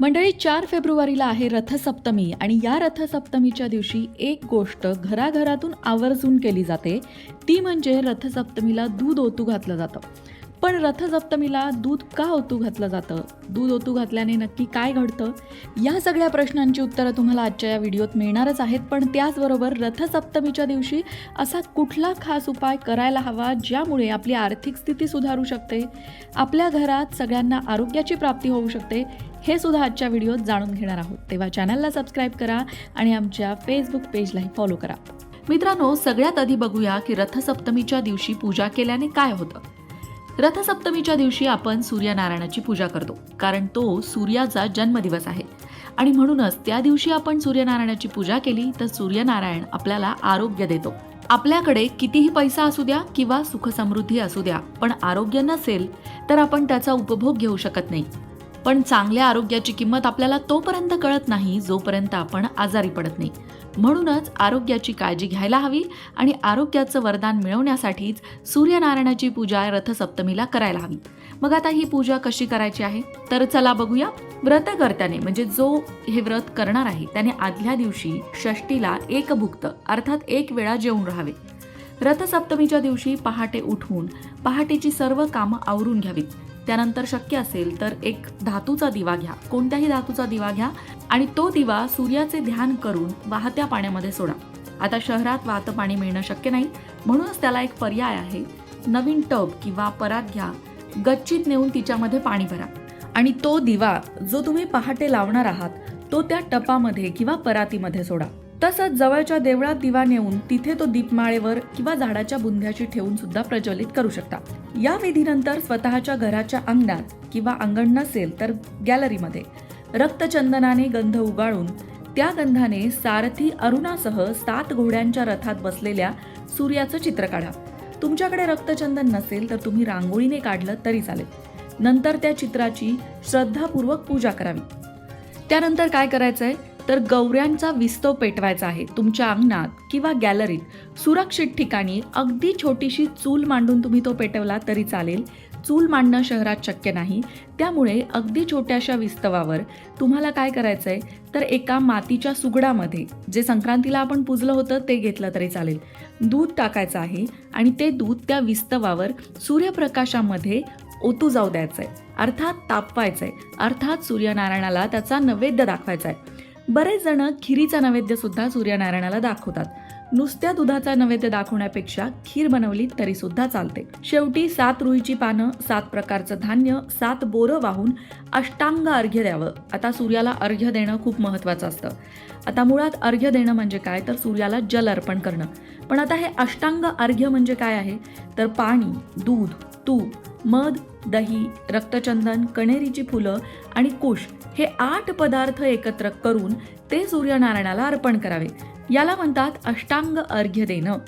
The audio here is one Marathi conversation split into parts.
मंडळी चार फेब्रुवारीला आहे रथसप्तमी आणि या रथसप्तमीच्या दिवशी एक गोष्ट घराघरातून आवर्जून केली जाते. ती म्हणजे रथसप्तमीला दूध ओतू घातलं जातं. पण रथसप्तमीला दूध का ओतू घातलं जातं? दूध ओतू घातल्याने नक्की काय घडतं? या सगळ्या प्रश्नांची उत्तरं तुम्हाला आजच्या या व्हिडिओत मिळणारच आहेत पण त्याचबरोबर रथसप्तमीच्या दिवशी असा कुठला खास उपाय करायला हवा ज्यामुळे आपली आर्थिक स्थिती सुधारू शकते आपल्या घरात सगळ्यांना आरोग्याची प्राप्ती होऊ शकते हे सुद्धा आजच्या व्हिडिओत जाणून घेणार आहोत. तेव्हा चॅनलला सबस्क्राईब करा आणि आमच्या फेसबुक पेजलाही फॉलो करा. मित्रांनो सगळ्यात आधी बघूया की रथसप्तमीच्या दिवशी पूजा केल्याने काय होतं. रथसप्तमीच्या दिवशी आपण सूर्यनारायणाची पूजा करतो कारण तो सूर्याचा जन्मदिवस आहे. आणि म्हणूनच त्या दिवशी आपण सूर्यनारायणाची पूजा केली तर सूर्यनारायण आपल्याला आरोग्य देतो. आपल्याकडे कितीही पैसा असू द्या किंवा सुखसमृद्धी असू द्या पण आरोग्य नसेल तर आपण त्याचा उपभोग घेऊ शकत नाही. पण चांगल्या आरोग्याची किंमत आपल्याला तोपर्यंत कळत नाही जोपर्यंत आपण आजारी पडत नाही. म्हणूनच आरोग्याची काळजी घ्यायला हवी आणि आरोग्याचं वरदान मिळवण्यासाठीच सूर्यनारायणाची पूजा रथसप्तमीला करायला हवी. मग आता ही पूजा कशी करायची आहे? तर चला बघूया. व्रतकर्त्याने म्हणजे जो हे व्रत करणार आहे त्याने आदल्या दिवशी षष्टीला एक भुक्त अर्थात एक वेळा जेवून राहावे. रथसप्तमीच्या दिवशी पहाटे उठवून पहाटेची सर्व कामं आवरून घ्यावीत. त्यानंतर शक्य असेल तर एक धातूचा दिवा घ्या. कोणत्याही धातूचा दिवा घ्या आणि तो दिवा सूर्याचे ध्यान करून वाहत्या पाण्यामध्ये सोडा. आता शहरात वाहतं पाणी मिळणं शक्य नाही. म्हणूनच त्याला एक पर्याय आहे. नवीन टब किंवा परात घ्या. गच्चीत नेऊन तिच्यामध्ये पाणी भरा. आणि तो दिवा जो तुम्ही पहाटे लावणार आहात तो त्या टपामध्ये किंवा परातीमध्ये सोडा. तसंच जवळच्या देवळात दिवा नेऊन तिथे तो दीपमाळेवर किंवा झाडाच्या बुंध्याशी ठेवून सुद्धा प्रज्वलित करू शकता. या विधीनंतर स्वतःच्या घराच्या अंगणात किंवा अंगण नसेल तर गॅलरीमध्ये रक्तचंदनाने गंध उगाळून त्या गंधाने सारथी अरुणासह सात घोड्यांच्या रथात बसलेल्या सूर्याचं चित्र काढा. तुमच्याकडे रक्तचंदन नसेल तर तुम्ही रांगोळीने काढलं तरी चालेल. नंतर त्या चित्राची श्रद्धापूर्वक पूजा करावी. त्यानंतर काय करायचंय? तर गौऱ्यांचा विस्तव पेटवायचा आहे. तुमच्या अंगणात किंवा गॅलरीत सुरक्षित ठिकाणी अगदी छोटीशी चूल मांडून तुम्ही तो पेटवला तरी चालेल. चूल मांडणं शहरात शक्य नाही. त्यामुळे अगदी छोट्याशा विस्तवावर तुम्हाला काय करायचं आहे तर एका मातीच्या सुगडामध्ये जे संक्रांतीला आपण पुजलं होतं ते घेतलं तरी चालेल. दूध टाकायचं आहे आणि ते दूध त्या विस्तवावर सूर्यप्रकाशामध्ये ओतू जाऊ आहे अर्थात तापवायचं आहे अर्थात सूर्यनारायणाला त्याचा नैवेद्य दाखवायचा आहे बरेच जण खिरीचा नैवेद्य सुद्धा सूर्यनारायणाला दाखवतात. नुसत्या दुधाचा नैवेद्य दाखवण्यापेक्षा खीर बनवली तरी सुद्धा चालते. शेवटी सात रुईची पानं सात प्रकारचं धान्य सात बोरं वाहून अष्टांग अर्घ्य द्यावं. आता सूर्याला अर्घ्य देणं खूप महत्वाचं असतं. आता मुळात अर्घ्य देणं म्हणजे काय? तर सूर्याला जल अर्पण करणं. पण आता हे अष्टांग अर्घ्य म्हणजे काय आहे? तर पाणी दूध तूप मध दही रक्तचंदन कणेरीची फुलं आणि कुश हे आठ पदार्थ एकत्र करून ते सूर्यनारायणाला अर्पण करावे. याला म्हणतात अष्टांग अर्घ्य देणं.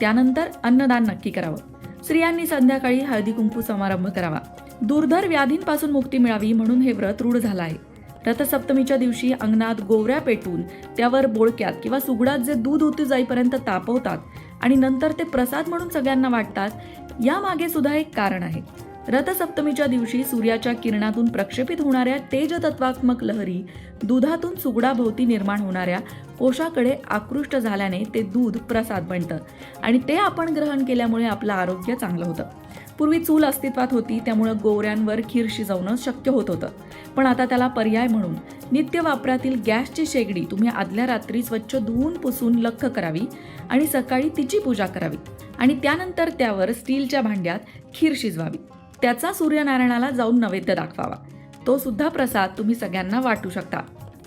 त्यानंतर अन्नदान नक्की करावं. स्त्रियांनी संध्याकाळी हळदी कुंकू समारंभ करावा. दुर्धर व्याधींपासून मुक्ती मिळावी म्हणून हे व्रत रूढ झालं आहे. रथसप्तमीच्या दिवशी अंगणात गोवऱ्या पेटून त्यावर बोळक्यात किंवा सुगडात जे दूध होते जाईपर्यंत तापवतात आणि नंतर ते प्रसाद म्हणून सगळ्यांना वाटतात यामागे सुद्धा एक कारण आहे. रथसप्तमीच्या दिवशी सूर्याच्या किरणातून प्रक्षेपित होणाऱ्या तेजतत्वात्मक लहरी दुधातून सुगडाभोवती निर्माण होणाऱ्या कोशाकडे आकृष्ट झाल्याने ते दूध प्रसाद बनतं आणि ते आपण ग्रहण केल्यामुळे आपलं आरोग्य चांगलं होतं. पूर्वी चूल अस्तित्वात होती त्यामुळं गोवऱ्यांवर खीर शिजवणं शक्य होत होतं. पण आता त्याला पर्याय म्हणून नित्य वापरातील गॅसची शेगडी तुम्ही आदल्या रात्री स्वच्छ धुवून पुसून लख करावी आणि सकाळी तिची पूजा करावी आणि त्यानंतर त्यावर स्टीलच्या भांड्यात खीर शिजवावी त्याचा सूर्यनारायणाला जाऊन नैवेद्य दाखवावा. तो सुद्धा प्रसाद तुम्ही सगळ्यांना वाटू शकता.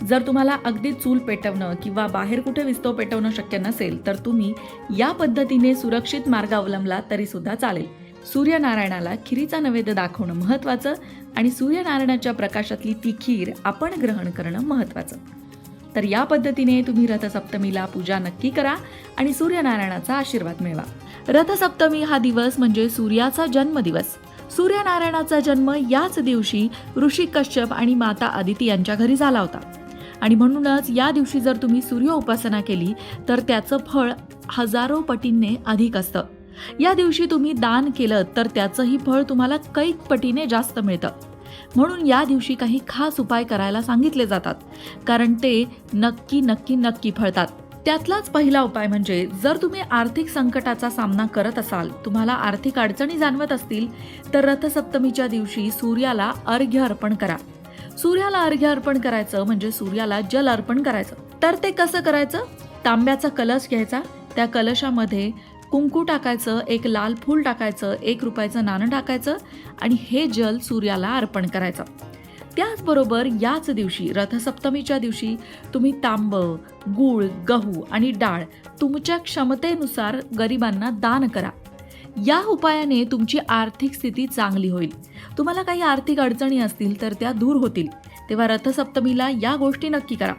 जर तुम्हाला अगदी चूल पेटवणं किंवा बाहेर कुठे विस्तव पेटवणं शक्य नसेल तर तुम्ही या पद्धतीने सुरक्षित मार्ग अवलंबला तरी सुद्धा चालेल. सूर्यनारायणाला खिरीचा नैवेद्य दाखवणं महत्त्वाचं आणि सूर्यनारायणाच्या प्रकाशातली ती खीर आपण ग्रहण करणं महत्त्वाचं तर या पद्धतीने तुम्ही रथसप्तमीला पूजा नक्की करा आणि सूर्यनारायणाचा आशीर्वाद मिळवा. रथसप्तमी हा दिवस म्हणजे सूर्याचा जन्मदिवस. सूर्यनारायणाचा जन्म याच दिवशी ऋषी कश्यप आणि माता आदिती यांच्या घरी झाला होता. आणि म्हणूनच या दिवशी जर तुम्ही सूर्य उपासना केली तर त्याचं फळ हजारो पटींनी अधिक असतं. या दिवशी तुम्ही दान केलं तर त्याचंही फळ तुम्हाला कैक पटीने जास्त मिळतं. म्हणून या दिवशी काही खास उपाय करायला सांगितले जातात. कारण ते नक्की नक्की नक्की फळतात. त्यातलाच पहिला उपाय म्हणजे जर तुम्ही आर्थिक संकटाचा सामना करत असाल तुम्हाला आर्थिक अडचणी जाणवत असतील तर रथसप्तमीच्या दिवशी सूर्याला अर्घ्य अर्पण करा. सूर्याला अर्घ्य अर्पण करायचं म्हणजे सूर्याला जल अर्पण करायचं. तर ते कसं करायचं? तांब्याचा कलश घ्यायचा. त्या कलशामध्ये कुंकू टाकायचं एक लाल फूल टाकायचं एक रुपयाचं नाणं टाकायचं आणि हे जल सूर्याला अर्पण करायचं. त्याचबरोबर याच दिवशी रथसप्तमीच्या दिवशी तुम्ही तांब गूळ गहू आणि डाळ तुमच्या क्षमतेनुसार गरिबांना दान करा. या उपायाने तुमची आर्थिक स्थिती चांगली होईल. तुम्हाला काही आर्थिक अडचणी असतील तर त्या दूर होतील. तेव्हा रथसप्तमीला या गोष्टी नक्की करा.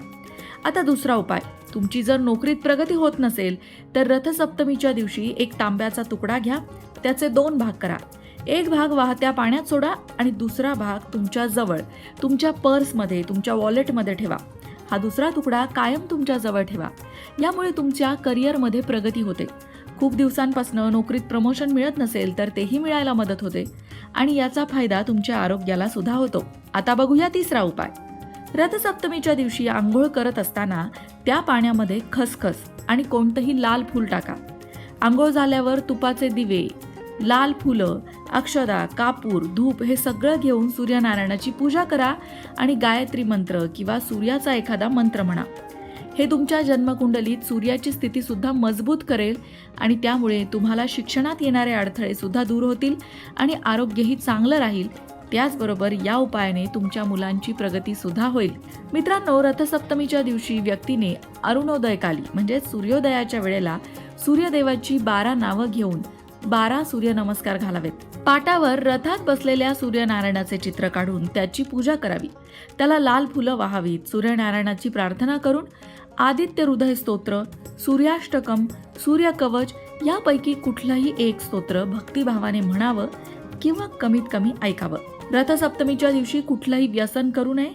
आता दुसरा उपाय. तुमची जर नोकरीत प्रगती होत नसेल तर रथसप्तमीच्या दिवशी एक तांब्याचा तुकडा घ्या त्याचे दोन भाग करा. एक भाग वाहत्या पाण्यात सोडा आणि दुसरा भाग तुमच्या जवळ तुमच्या पर्समध्ये तुमच्या वॉलेटमध्ये ठेवा. हा दुसरा तुकडा कायम तुमच्या जवळ ठेवा. यामुळे तुमच्या करिअरमध्ये प्रगती होते. खूप दिवसांपासून नोकरीत प्रमोशन मिळत नसेल तर तेही मिळायला मदत होते. आणि याचा फायदा तुमच्या आरोग्याला सुद्धा होतो. आता बघूया तिसरा उपाय. रथसप्तमीच्या दिवशी आंघोळ करत असताना त्या पाण्यामध्ये खसखस आणि कोणतंही लाल फूल टाका. आंघोळ झाल्यावर तुपाचे दिवे लाल फुलं अक्षदा कापूर धूप हे सगळं घेऊन सूर्यनारायणाची पूजा करा आणि गायत्री मंत्र किंवा सूर्याचा एखादा मंत्र म्हणा. हे तुमच्या जन्मकुंडलीत सूर्याची स्थिती सुद्धा मजबूत करेल आणि त्यामुळे तुम्हाला शिक्षणात येणारे अडथळे सुद्धा दूर होतील आणि आरोग्यही चांगलं राहील त्याचबरोबर या उपायाने तुमच्या मुलांची प्रगती सुद्धा होईल. मित्रांनो रथसप्तमीच्या दिवशी व्यक्तीने अरुणोदयकाली म्हणजे सूर्योदयाच्या वेळेला सूर्यदेवाची बारा नावं घेऊन बारा सूर्यनमस्कार घालावेत. पाटावर रथात बसलेल्या सूर्यनारायणाचे चित्र काढून त्याची पूजा करावी. त्याला लाल फुलं वाहावीत सूर्यनारायणाची प्रार्थना करून आदित्य हृदय स्तोत्र सूर्याष्टकम सूर्यकवच यापैकी कुठलंही एक स्तोत्र भक्तिभावाने म्हणावं किंवा कमीत कमी ऐकावं. रथसप्तमीच्या दिवशी कुठलंही व्यसन करू नये.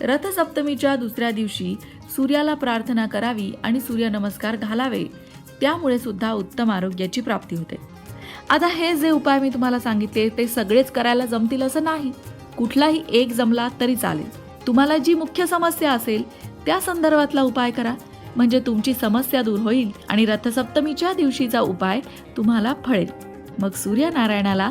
रथसप्तमीच्या दुसऱ्या दिवशी सूर्याला प्रार्थना करावी आणि सूर्यनमस्कार घालावे त्यामुळे सुद्धा उत्तम आरोग्याची प्राप्ती होते. आता हे जे उपाय मी तुम्हाला सांगितले ते सगळेच करायला जमतील असं नाही. कुठलाही एक जमला तरी चालेल. तुम्हाला जी मुख्य समस्या असेल त्या संदर्भातला उपाय करा. म्हणजे तुमची समस्या दूर होईल आणि रथसप्तमीच्या दिवशीचा उपाय तुम्हाला फळेल. मग सूर्यनारायणाला